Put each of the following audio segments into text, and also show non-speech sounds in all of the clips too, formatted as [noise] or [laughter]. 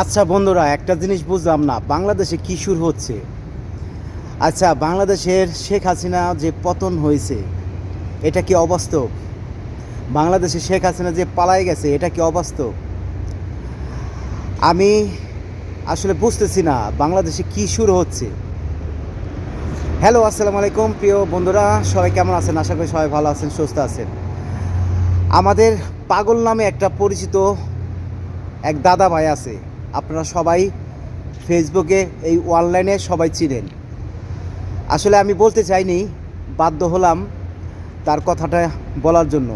আচ্ছা বন্ধুরা, একটা জিনিস বুঝলাম না, বাংলাদেশে কী শুরু হচ্ছে? আচ্ছা বাংলাদেশের শেখ হাসিনা যে পতন হয়েছে, এটা কি অবাস্তব? বাংলাদেশে শেখ হাসিনা যে পালাই গেছে, এটা কি অবাস্তব? আমি আসলে বুঝতেছি না, বাংলাদেশে কি শুরু হচ্ছে? হ্যালো, আসসালামু আলাইকুম, প্রিয় বন্ধুরা, সবাই কেমন আছেন? আশা করি সবাই ভালো আছেন, সুস্থ আছেন। আমাদের পাগল নামে একটা পরিচিত এক দাদা ভাই আছে। আপনারা সবাই ফেসবুকে এই অনলাইনে সবাই চিনেন। আসলে আমি বলতে চাইনি, বাধ্য হলাম তার কথাটা বলার জন্য।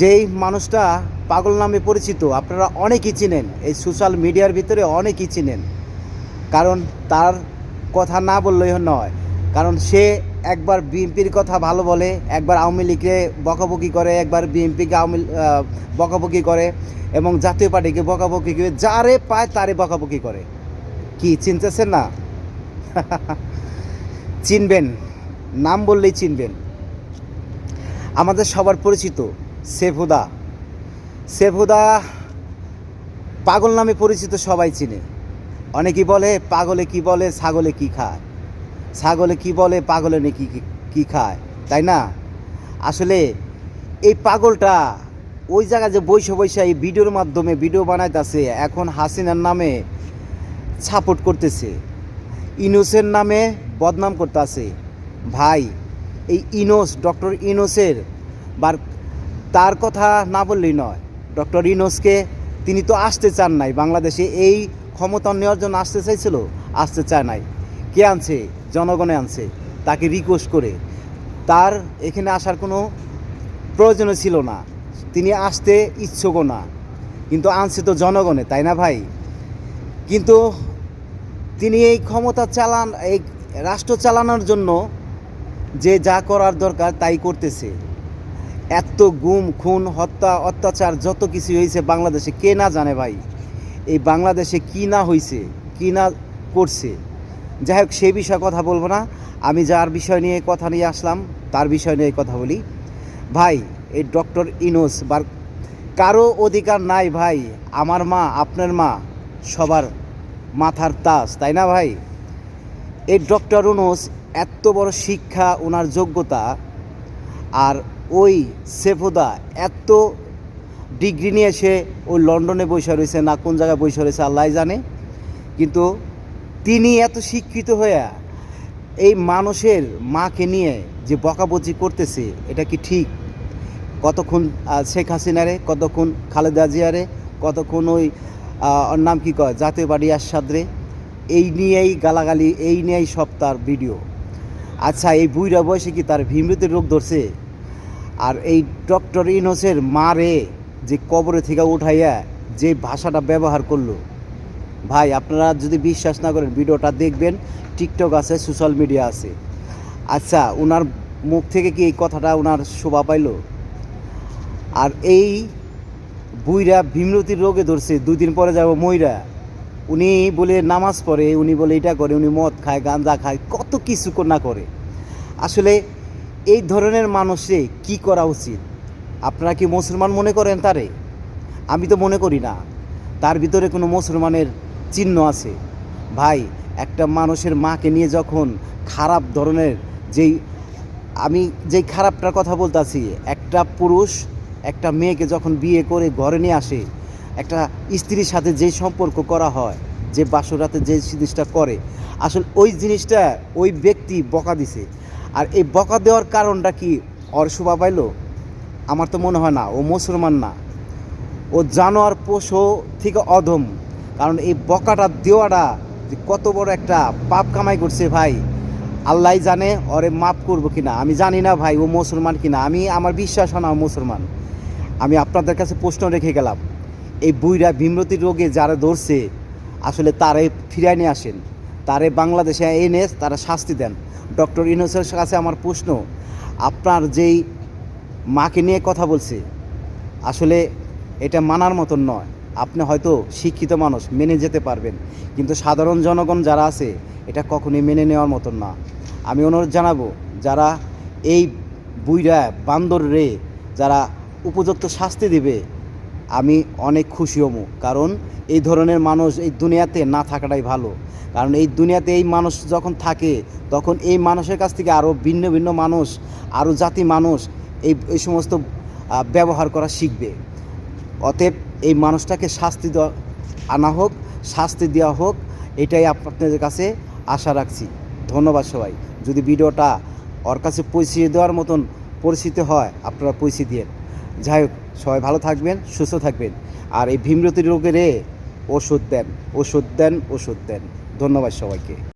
যেই মানুষটা পাগল নামে পরিচিত, আপনারা অনেকেই চিনেন, এই সোশ্যাল মিডিয়ার ভিতরে অনেকেই চিনেন। কারণ তার কথা না বললেই নয়, কারণ সে একবার বিএনপির কথা ভালো বলে, একবার আওয়ামী লীগকে বকাবকি করে, একবার বিএনপিকে আওয়ামী বকাবকি করে এবং জাতীয় পার্টিকে বকাবকি করে, যারে পায় তারে বকাবকি করে। কি, চিনতেছেন না? [laughs] চিনবেন, নাম বললেই চিনবেন। আমাদের সবার পরিচিত সেফুদা সেফুদা পাগল নামে পরিচিত সবাই চিনে। অনেকেই বলে, পাগলে কি বলে, ছাগলে কি খায়? ছাগলে কি বলে, পাগলে নাকি কি- খায়, তাই না? আসলে এই পাগলটা ওই জায়গায় যে বৈশ বৈশা এই ভিডিওর মাধ্যমে ভিডিও বানাইতেছে, এখন হাসিনার নামে সাপোর্ট করতেছে, ইনোসের নামে বদনাম করতেছে। ভাই, এই ইনোস, ডক্টর ইনোসের বার, তার কথা না বললেই নয়, ডক্টর ইনোসকে তিনি তো আসতে চান নাই, বাংলাদেশে এই ক্ষমতা নেওয়ার জন্য আসতে চাইছিল, আসতে চায় নাই। কে আনছে? জনগণে আনছে। তাকে রিকোয়েস্ট করে। তার এখানে আসার কোনো প্রয়োজনও ছিল না। তিনি আসতে ইচ্ছুকও না। কিন্তু আনছে তো জনগণে, তাই না ভাই? কিন্তু তিনি এই ক্ষমতা চালান, এই রাষ্ট্র চালানোর জন্য যে যা করার দরকার তাই করতেছে। এত গুম, খুন, হত্যা, অত্যাচার, যত কিছু হয়েছে বাংলাদেশে, কে না জানে ভাই? এই বাংলাদেশে কি না হয়েছে কি না করছে? যাই হোক, সেই বিষয়ে কথা বলব না। আমি যার বিষয় নিয়ে কথা নিয়ে আসলাম, তার বিষয় নিয়ে কথা বলি। ভাই, এই ডক্টর ইনোস বা কারও অধিকার নাই ভাই। আমার মা, আপনার মা, সবার মাথার তাস, তাই না ভাই? এই ডক্টর ইনোস এত বড় শিক্ষা, ওনার যোগ্যতা, আর ওই সেফুদা এত ডিগ্রি নিয়ে সে ওই লন্ডনে বসে রয়েছে, না কোন জায়গায় বসে রয়েছে আল্লাহ জানে। কিন্তু তিনি এত শিক্ষিত হয়ে এই মানুষের মাকে নিয়ে যে বকাবচি করতেছে, এটা কি ঠিক? কতক্ষণ শেখ হাসিনারে, কতক্ষণ খালেদা জিয়ারে, কতক্ষণ ওই নাম কি কয়, জাতীয় বাড়ি আসাদরে? এই নিয়েই গালাগালি, এই নিয়েই সব তার ভিডিও। আচ্ছা এই বুইরা বয়সে কি তার ভিমৃতের রোগ ধরছে? আর এই ডক্টর ইনোসের মারে যে কবরে থেকে উঠাইয়া যে ভাষাটা ব্যবহার করল ভাই, আপনারা যদি বিশ্বাস না করেন, ভিডিওটা দেখবেন টিকটক আছে সোশ্যাল মিডিয়া আছে। আচ্ছা ওনার মুখ থেকে কি এই কথাটা ওনার শোভা পাইলো? আর এই বুইরা ভীমরতির রোগে ধরছে দুই দিন পরে যাব ময়রা উনি বলে নামাজ পড়ে, উনি বলে এটা করে, উনি মদ খায়, গাঁজা খায়, কত কিছু না করে। আসলে এই ধরনের মানুষে কি করা উচিত? আপনারা কি মুসলমান মনে করেন তারে? আমি তো মনে করি না। তার ভিতরে কোনো মুসলমানের চিহ্ন আছে। ভাই, একটা মানুষের মাকে নিয়ে যখন খারাপ ধরনের যেই আমি যেই খারাপটার কথা বলতেছি, একটা পুরুষ একটা মেয়েকে যখন বিয়ে করে ঘরে নিয়ে আসে, একটা স্ত্রীর সাথে যে সম্পর্ক করা হয়, যে বাসরাতে যে জিনিসটা করে, আসলে ওই জিনিসটা ওই ব্যক্তি বকা দিছে। আর এই বকা দেওয়ার কারণটা কি? ওর শোভা পাইলো? আমার তো মনে হয় না, ও মুসলমান না। ও জানোয়ার পশু থেকে অধম। কারণ এই বকাটা, দেওয়াটা যে কত বড় একটা পাপ কামাই করছে ভাই, আল্লাহ জানে, ওরে মাফ করব কিনা। আমি জানি না ভাই ও মুসলমান কিনা। আমি, আমার বিশ্বাস হয় না মুসলমান। আমি আপনাদের কাছে প্রশ্ন রেখে গেলাম। এই বুইরা ভীমরতি রোগে যারা ধরছে, আসলে তারে ফিরাই নিয়ে আসেন। তারে বাংলাদেশে এনে তারা শাস্তি দেন। ডক্টর ইনোসের কাছে আমার প্রশ্ন, আপনার যেই মাকে নিয়ে কথা বলছে, আসলে এটা মানার মতন নয়। আপনি হয়তো শিক্ষিত মানুষ, মেনে যেতে পারবেন। কিন্তু সাধারণ জনগণ যারা আছে, এটা কখনোই মেনে নেওয়ার মতন না। আমি অনুরোধ জানাব, যারা এই বুইরা বান্দর রে, যারা উপযুক্ত শাস্তি দিবে, আমি অনেক খুশি হমু। কারণ এই ধরনের মানুষ এই দুনিয়াতে না থাকাটাই ভালো। কারণ এই দুনিয়াতে এই মানুষ যখন থাকে, তখন এই মানুষের কাছ থেকে আরও ভিন্ন ভিন্ন মানুষ আরও জাতি মানুষ এই এই সমস্ত ব্যবহার করা শিখবে। অতএব এই মানুষটাকে শাস্তি দেওয়া, আনা হোক, শাস্তি দেওয়া হোক, এটাই আপনাদের কাছে আশা রাখছি। ধন্যবাদ সবাই। যদি ভিডিওটা ওর কাছে পৌঁছিয়ে দেওয়ার মতন পরিস্থিতি হয়, আপনারা পৌঁছে দিয়ে। যাই হোক, সবাই ভালো থাকবেন, সুস্থ থাকবেন। আর এই ভীমরতি রোগের ওষুধ দেন ওষুধ দেন ওষুধ দেন। ধন্যবাদ সবাইকে।